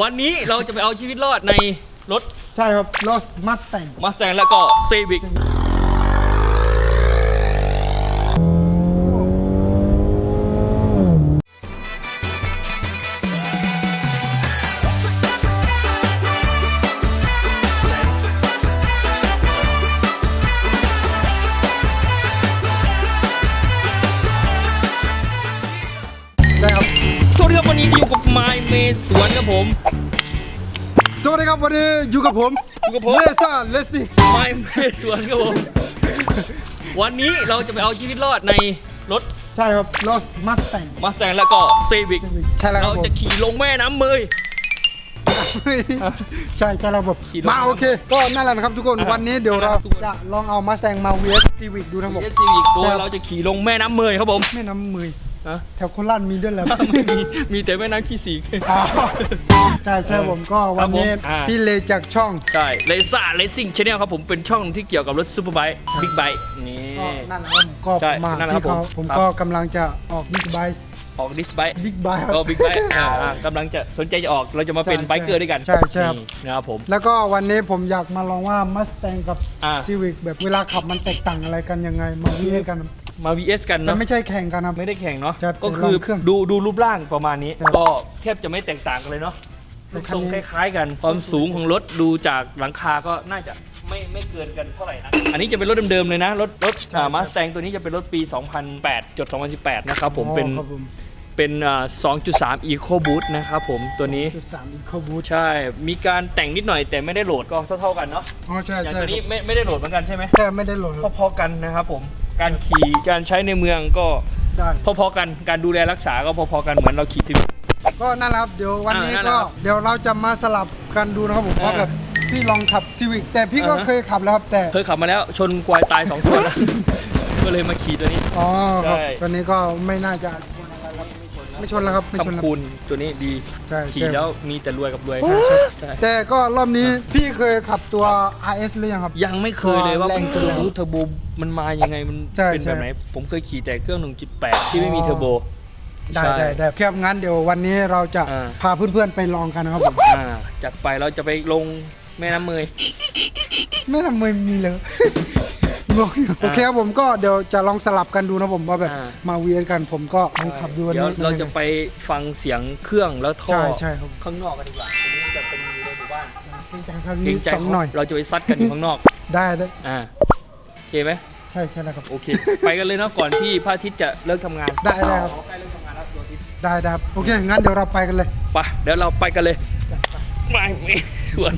วันนี้เราจะไปเอาชีวิตรอดในรถใช่ครับรถมัสแตงมาแซงแล้วก็เซบิก มเมสวนครับผมสวัสดีครับวันนี้อยู่กับผมอยู่กับผมเลซ่าเลสซี่ไมเมสวนครับผมวันนี้เราจะไปเอาชีวิตรอดในรถใช่ครับรถมัสแตงมาแซงแล้วก็เซบิกใช่แล้วคเรารับผมจะขี่ลงแม่น้ำเมย ใช่ใช่แล้วผมขี่รถมาโอเค ก็นั่นแหละนะครับทุกคนอะวันนี้เดี๋ยวนั่นแหเราละทุกคน จะลองเอามาแซงมาเวสซีวิกดูทั้งหมดเอสซีบิกโดใช่ยครับเราจะขี่ลงแม่น้ำเมยครับผม แม่น้ำมือ นะแถวโคราชมีด้วยแหละไม่มี มีแต่แม่น้ำขี้สีอ๋อใช่ใช่ผมก็วันนี้ครับผมอ่า พี่เลจากช่องใช่เลซ่าเลสซิ่งชแนลครับผมเป็นช่องที่เกี่ยวกับรถซูเปอร์ไบค์บิ๊กไบค์นี่ ก็นั่นแหละครับผมก็ใช่มานั่นแหละครัที่บเขาผม ผมครับก็กำลังจะออกบิ๊กไบค์ออกดิสไบค์บิ๊กไบค์ก็บิ๊กไบค์กำลังจะสนใจจะออกเราจะมาเป็นใช่ไบเกอร์ด้วยกันใช่ใช่ครับ นี่นะครับผม แล้วก็วันนี้ผมอยากมาลองว่ามัสแตงกับอ่า ซีวิกแบบเวลาขับมันแตกต่างอะไรกันยังไงมาวิเคกัน มา VS กันแต่เนาะไม่ใช่แข่งกันครับ ไม่ได้แข่งเนาะจะก็คือลองเครื่องดูดูรูปร่างประมาณนี้ ครับก็แทบจะไม่แตกต่างกันเลยเนาะแต่รูปคันทรงนี้ คล้ายๆ กันความสูงของรถดูจากหลังคาก็น่าจะไม่ไม่เกินกันเท่าไหร่นะอันนี้จะเป็นรถเดิมๆเลยนะรถรถใช่มาใช่สแตงตัวนี้จะเป็นรถปี 2008จด2018 นะครับผมเป็นครับผมเป็นอ่า2.3 Eco Boost นะครับผมตัวนี้จุดสามอีโคบูทใช่มีการแต่งนิดหน่อยแต่ไม่ได้โหลดก็เท่าๆกันเนาะอ๋อใช่อย่างใช่ตัวนี้ไม่ไม่ได้โหลดเหมือนกันใช่ไหม แค่ไม่ได้โหลดครับ พอๆกันนะครับผม การขี่การใช้ในเมืองก็ได้พอๆกันการดูแลรักษาก็พอๆกันเหมือนเราขี่ซีวิคก็นั่นแหละครับเดี๋ยววันนี้อ่านั่นแหละก็ครับเดี๋ยวเราจะมาสลับกันดูนะครับผมเพราะอ่าแบบพี่ลองขับซีวิกแต่พี่ก็อ่าฮะ เคยขับแล้วครับแต่เคยขับมาแล้วชนควายตายสองตัวแล้ว ก็เลยมาขี่ตัวนี้ อ๋อครับใช่ ตอนนี้ก็ไม่น่าจะ ไม่ชนแล้วครับไม่ชนแล้วคำคูณตัวนี้ดีใช่ขี่ใช่ แล้วมีแต่รวยกับรวยใช่ใช่ใช่แต่ก็รอบนี้พี่เคยขับตัว RS หรือยังครับ ยังไม่เคยเลยว่าแรงมันเกินรู้เทอร์โบมันมายังไงมันใช่เป็นแบบใช่ไหนผมเคยขี่แต่เครื่อง 1.8 ที่ไม่มีเทอร์โบได้ใช่ ได้ได้ครับงั้นเดี๋ยววันนี้เราจะอ่า พาเพื่อนๆไปลองกันนะครับผมอ่าจัดไปเราจะไปลงแม่น้ำเมย ไม่ทำไมมีเลย งงอยู่โอเคครับผมก็เดี๋ยวจะลองสลับกันดูนะผมว่าแบบอ่า มาเวียนกันผมก็ลองขับดูวันเดี๋ยวนี้เราจะไปฟังเสียงเครื่องแล้วท่อใช่ใช่ครับข้างนอกกันดีกว่าตรงนี้จะเป็นอยู่ในหมู่บ้านเกรงใจครับเกรนี่งใจสองหน่อยเราจะไปซัดกันอยู่ข้างนอกได้ได้อ่าโอเคไหมใช่ใช่แล้วครับ โอเค ไปกันเลยเนาะก่อนที่พระอาทิตย์จะเลิกทำงานได้ได้ครับ อ๋อใกล้เลิกทำงานแล้วดวงอาทิตย์ได้ได้ครับโอเคงั้นเดี๋ยวเราไปกันเลย ไปเดี๋ยวเราไปกันเลยจัดไป ไม่ไม่ชวน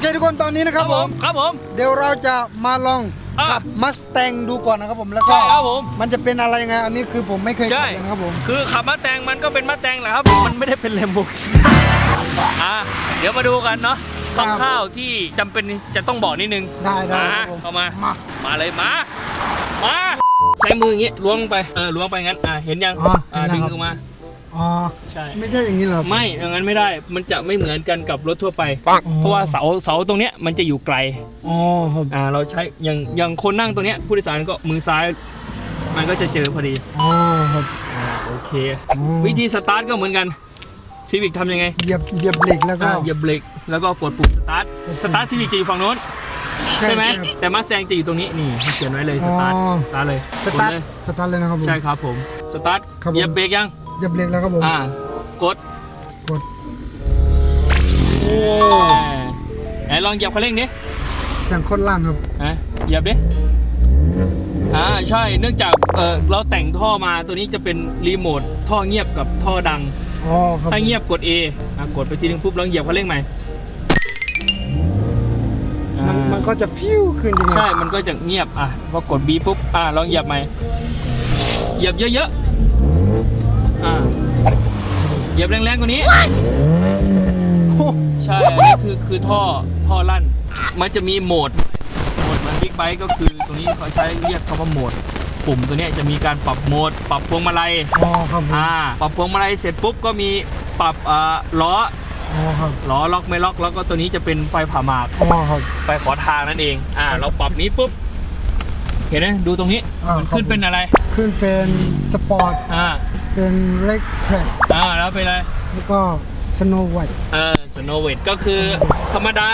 เคทุกคนตอนนี้นะครับผม ครับผม เดี๋ยวเราจะมาลองอะขับมัสแตงดูก่อนนะครับผมแล้วก็ใช่ครับผมมันจะเป็นอะไรยังไงอันนี้คือผมไม่เคยขัใช่บเลยนะครับผมคือขับมาแตงมันก็เป็นมาแตงแหละครับมันไม่ได้เป็นแลมโบอะเดี๋ยวมาดูกันเนาะคร่าวๆที่จำเป็นจะต้องบอกนิดนึงได้ได้มาครับผมเข้ามามามาเลยมามาใช้มืออย่างงี้ล้วงลงไปเออล้วงไปงั้นอะเห็นยังอ๋ออ่าเห็ดึนงแล้วครับออกมา อ๋อ ใช่ ไม่ใช่อย่างนี้เหรอครับไม่อย่างนั้นไม่ได้ มันจะไม่เหมือนกันกับรถทั่วไปอ๋อเพราะว่าเสาเสาตรงเนี้ยมันจะอยู่ไกล อ๋อครับอ่า เราใช้อย่างอย่างคนนั่งตรงเนี้ยผู้โดยสารก็มือซ้าย มันก็จะเจอพอดี อ๋อครับอ่าโอเคอ๋อวิธีสตาร์ทก็เหมือนกันซีวิกทำยังไง เหยียบเหยียบเบรกแล้วก็อ่าเหยียบเบรกแล้วก็กดปุ่มสตาร์ท สตาร์ทซีวิกจะอยู่ฝั่งโน้นใช่ไหมครับแต่มาแซงจะอยู่ตรงนี้นี่ให้เขียนไว้เลยสตาร์ทอ๋อสตาร์ทเลยสตาร์ทกดเลยสตาร์ทเลยนะครับผมใช่ครับผมสตาร์ทครับผมเหยียบเบรกยัง เหยียบเบรกแล้วครับผม อ่ากดกด โอ้ไหนลองเหยียบคันเร่งดิเสียงโคตรลั่นครับฮะเหยียบดิอ่าใช่เนื่องจากเออเราแต่งท่อมาตัวนี้จะเป็นรีโมทท่อเงียบกับท่อดังอ๋อครับถ้าเงียบกด A อะกดไปทีนึงปุ๊บลองเหยียบคันเร่งใหม่มันอ่ามันก็จะฟิวขึ้นจริงๆใช่ มันก็จะเงียบอะพอกด B ปุ๊บอะลองเหยียบใหม่เหยียบเยอะๆ อ่าเหยียบแรงๆกว่านี้โอ้ใช่อันนี้คือคือท่อท่อลั่น มันจะมีโหมดโหมดเหมือนบิ๊กไบค์ก็คือตรงนี้เขาใช้เรียกคำว่าโหมด ปุ่มตัวเนี้ยจะมีการปรับโหมด ปรับพวงมาลัยอ๋อครับผมอ่าปรับพวงมาลัยเสร็จปุ๊บก็มีปรับอ่าล้ออ๋อครับล้อล็อกไม่ล็อกแล้วก็ตัวนี้จะเป็นไฟผ่าหมากอ๋อครับ ไฟขอทางนั่นเอง อ่า เราปรับนี้ปุ๊บเห็นไหมดูตรงนี้อ่ามัมันขึ้นเป็นอะไร ขึ้นเป็นสปอร์ตอ่า เป็นเล็กแทร็กอ่าแล้วเป็นอะไร แล้วก็สโนว์ไวท์เออสโนว์เวทก็คือธรรมดา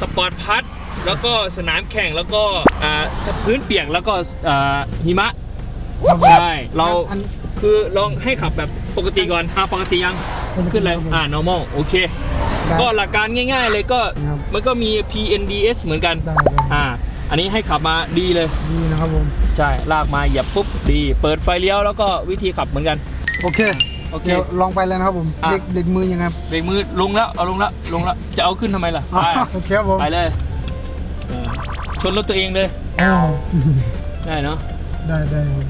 สปอร์ตพัทแล้วก็สนามแข่งแล้วก็อ่าพื้นเปียกแล้วก็อ่าหิมะใช่เราอัน คือลองให้ขับแบบปกติก่อนอ่าปกติยังปกติขึ้นเลยครับผมอ่า normal โอเค ได้ก็หลักการง่ายๆเลยก็ครับ มันก็มี PNDS เหมือนกัน ได้เลยอ่า อันนี้ให้ขับมาดีเลยนี่นะครับผม ใช่ ลากมาเหยียบปุ๊บดี เปิดไฟเลี้ยวแล้วก็วิธีขับเหมือนกัน โอเคโอเค เดี๋ยวลองไปเลยนะครับผม อะ เด็กเด็กมือยังไงครับเบรกมือลงแล้วเอาลงแล้วลงแล้วจะเอาขึ้นทำไมล่ะอ๋อไปโอเคครับผมไปเลยเออชนรถตัวเองเลยอ๋อได้เนาะได้ได้ครับ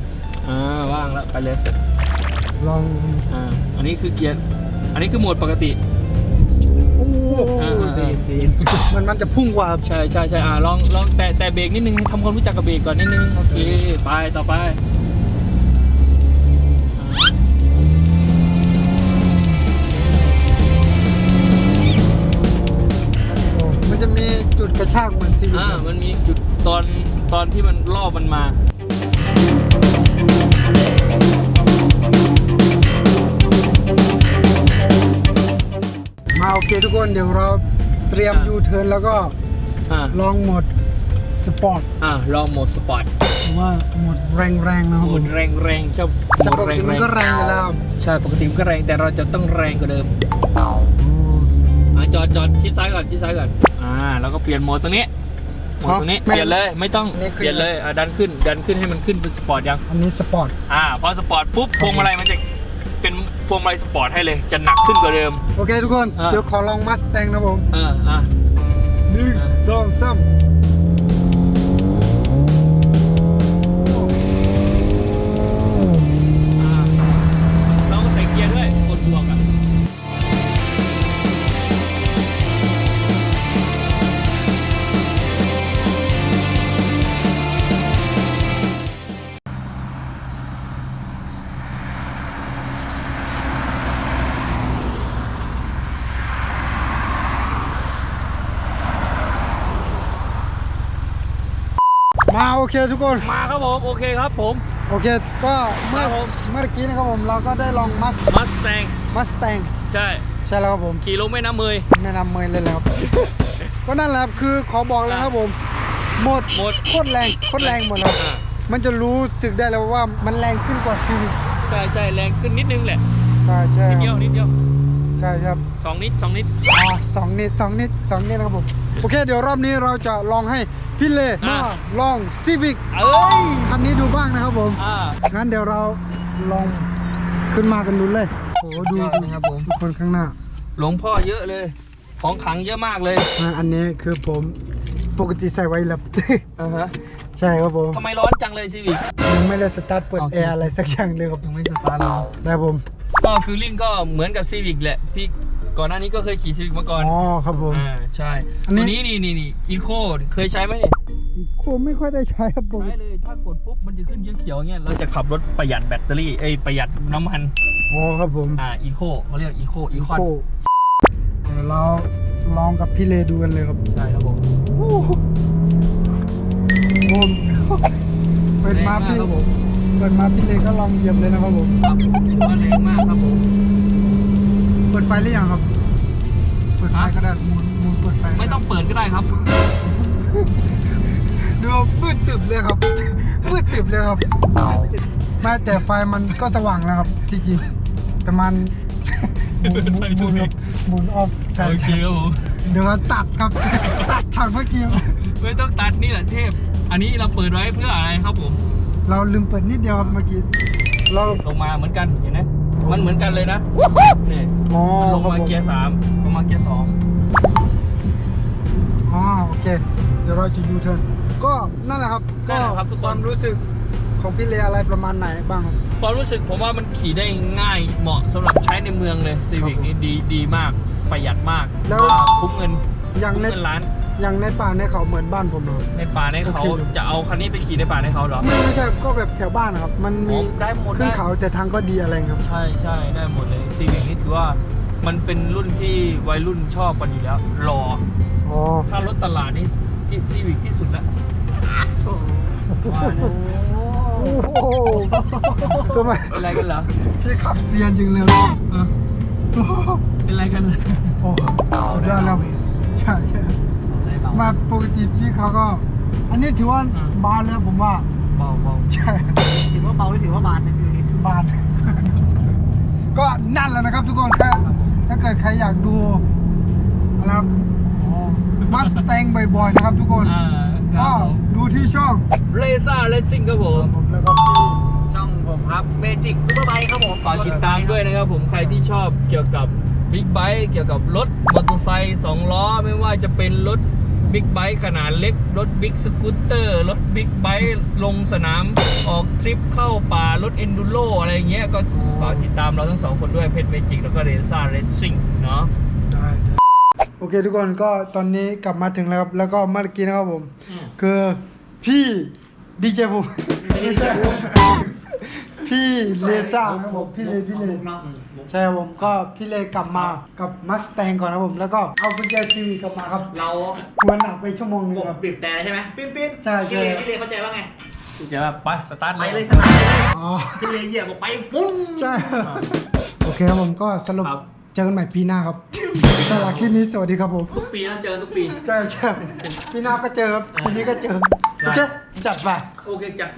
อ่าว่างแล้วไปเลยลองอ่าอันนี้คือเกียร์อันนี้คือโหมดปกติ โอ้โหอ่าอ่าอ่า มันมันจะพุ่งกว่าใช่ใช่ใช่อ่าลองลองแตะแตะเบรกนิดนึงทำความรู้จักกับเบรกก่อนนิดนึงโอเคไปต่อไป กระชากเหมือนซีวิอ่ามันมีจุดตอนตอนที่มันรอบมันมา มาโอเคทุกคนเดี๋ยวเราเตรียมอะ ยูเทิร์นแล้วก็อ่าลองโหมดสปอร์ตอ่าลองโหมดสปอร์ตหรือว่าโหมดแรงๆนะครับโหมผดมแรงแรงๆชอบโหแต่มดปกแรงติแรมันงก็แรงอยู่แล้วใช่ปกติมันก็แรงแต่เราจะต้องแรงกว่าเดิมอ๋ออ่าจอดจอดชิดซ้ายก่อนชิดซ้ายก่อน อ่าแล้วก็เปลี่ยนโหมดตรงนี้โหมดตรงนี้เปลี่ยนเลยไม่ต้องเปลี่ยนเลยอ่าดันขึ้นดันขึ้นให้มันขึ้นเป็นสปอร์ตยังอันนี้สปอร์ตอ่าพอสปอร์ตปุ๊บพวงมาลัยมันจะเป็นพวงมาลัยสปอร์ตให้เลยจะหนักขึ้นกว่าเดิม โอเคทุกคน อะ เดี๋ยวขอลองมัสแตงนะผมอ่าอ่าหนึ่งอะสองสาม โอเคทุกคน มาครับผมโอเคครับผม โอเค ก็เมื่อครับผม เมื่อกี้นะครับผมเราก็ได้ลองมัสมัสแตงมัสแตงใช่ใช่แล้วครับผม ขี่ลงแม่น้ำเมย แม่นำเมยเลยแล้วครับก็นั่นแหละครับคือขอบอกเลยนะครับผม หมดหมด โคตรแรงโคตรแรงหมดแล้วอ่ามันจะรู้สึกได้แล้วว่ามันแรงขึ้นกว่าซีวิกใช่ใช่แรงขึ้นนิดนึงแหละใช่ใช่นิดเดียวนิดเดียวใช่ครับสองนิดสองนิดอ่าสองนิดสองนิดสองนิดนะครับผม โอเค เดี๋ยวรอบนี้เราจะลองให้ พี่เลมาลองซีวิกเอ้ย คันนี้ดูบ้างนะครับผม อ่า งั้นเดี๋ยวเราลองขึ้นมากันดูเลยโอ้โหดูยอดนะครับผม ทุกคนข้างหน้าหลวงพ่อเยอะเลย ของขลังเยอะมากเลยอ่าอันนี้คือผมปกติใส่ไว้แล้ว อ่าฮะใช่ครับผมทำไมร้อนจังเลยซีวิก ยังไม่ได้สตาร์ทเปิดโอเค แอร์อะไรสักอย่างเลยครับยังไม่สตาร์ทเลยได้ผม ก็ฟิลลิ่งก็เหมือนกับซีวิกแหละ พี่ ก่อนหน้านี้ก็เคยขี่ซีวิกมาก่อนอ๋อครับผม อ่าใช่อันนี้ ตัวนี้นี่นี่นี่อีโคเคยใช้ไหมเนี่ยคงไม่ค่อยได้ใช้ครับผม ใช้เลยถ้ากดปุ๊บมันจะขึ้นเขียวๆเงี้ยเราจะขับรถประหยัดแบตเตอรี่เอ้ยประหยัดน้ำมันอ๋อครับผมอ่าอีโคเขาเรียกอีโคอีคอนโก้เดี๋ยวเราลองกับพี่เลดูกันเลยครับใช่ครับผมโอ้โหโอ้โหเปิดมาพี่แรงมากครับผมเปิดมาพี่เลก็ลองเหยียบเลยนะครับผม ครับถือว่าแรงมากครับผมเปิดไฟหรือยังครับ เปิดไฟฮะก็ได้หมุนหมุนเปิดไฟก็ด้ไม่ต้องเปิดก็ได้ครับ ดูมืดตึบเลยครับ มืดตึบเลยครับไม่แต่ไฟมันก็สว่างแล้วครับที่จริงแต่มันหมุนหมุนหมุนครับหมุนออฟใช่โอเคใช่ครับผมเดี๋ยวมันตัดครับตัดฉากเมื่อกี้ไม่ต้องตัดนี่แหละเทพ อันนี้เราเปิดไว้เพื่ออะไรครับผม เราลืมเปิดนิดเดียวครับเมื่อกี้เราลงมาเหมือนกันเห็นไหม มันเหมือนกันเลยนะนี่อ๋อมันลงครับมาผมเกียร์สามลงมาเกียร์สองอ๋อโอเค เดี๋ยวเราจะยูเทิร์นก็นั่นแหละครับ ก็นั่นแหละครับทุกคควานมรู้สึกของพี่เลอะไรประมาณไหนบ้างครับความรู้สึกผมว่ามันขี่ได้ง่ายเหมาะสำหรับใช้ในเมืองเลยซีวิกครับผมนี่ดีดีมากประหยัดมากแล้วว่าคุ้มเงินอย่างคุ้มในเงินล้าน อย่างในป่าในเขาเหมือนบ้านผมเลยในป่าในเขาโอเคจะเอาคันนี้ไปขี่ในป่าในเขาเหรอไม่ไม่ใช่ก็แบบแถวบ้านนะครับ มันโอ้มีได้หมดขึ้นได้เขาแต่ทางก็ดีอะไรครับ ใช่ใช่ได้หมดเลยซีวิกนี่ถือว่ามันเป็นรุ่นที่วัยรุ่นชอบกันอยู่แล้วหล่ออ๋อถ้ารถตลาดนี่ที่ซีวิกที่สุดแล้วว่านะโอ้โหทำไมเป็นไรกันเหรอพี่ขับเซียนจริงเลยเออเป็นไรกันเหรอโอ้สุดยอดแล้วใช่ มาปกติพี่เขาก็ อันนี้ถือว่าบานแล้วผมว่า เบาเบาใช่ ถือว่าเบาหรือถือว่าบานนะคือบาน ก็นั่นแหละนะครับทุกคนถ้าถ้าเกิดใครอยากดูนะครับมัสแตงบ่อยๆนะครับทุกคนอ่าครัก็บผมดูที่ช่องเรซ่าเลสซิ่งครับผมผมแล้วก็ช่องผมครับเมจิกซูเปอร์ไบค์ครับผมฝากติดตามด้วยนะครับผมใครที่ชอบเกี่ยวกับบิ๊กไบค์เกี่ยวกับรถมอเตอร์ไซค์สองล้อไม่ว่าจะเป็นรถ บิ๊กไบค์ขนาดเล็ก รถบิ๊กสกูตเตอร์ รถบิ๊กไบค์ลงสนามออกทริปเข้าป่า รถเอนดูโรอะไรเงี้ย ก็ฝากติดตามเราทั้งสองคนด้วยเพจเมจิกแล้วก็เรซ่าเรซซิ่งเนาะได้โอเคทุกคนก็ตอนนี้กลับมาถึงแล้วครับ แล้วก็เมื่อกี้นะครับผม คือพี่ดีเจผม พี่เลซ่าครับผมพี่เลพี่เลใช่ครับผมก็พี่เลกลับมากับมัสแตงก่อนนะครับผมแล้วก็เอากุญแจซีวีกลับมาครับเราควรหนักไปชั่วโมงหนึงผมครับ บีบแต่ใช่ไหมปิ้นปิ้นใช่ใช่ พี่เลพี่เลเข้าใจว่าไงจะแบบไปสตาร์ทไปเลเลยยขนาดเลยอ๋อพี่เลเหยียบออกไปปุ้งใช่โอเคครับผมก็สรุปครับเจอกันใหม่ปีหน้าครับสำหรับคลิปนี้สวัสดีครับผมทุกปีนะเจอทุกปี ใช่ใช่ปีหน้าก็เจอครับปีนี้ก็เจอโอเคจัดไป โอเคจัดไป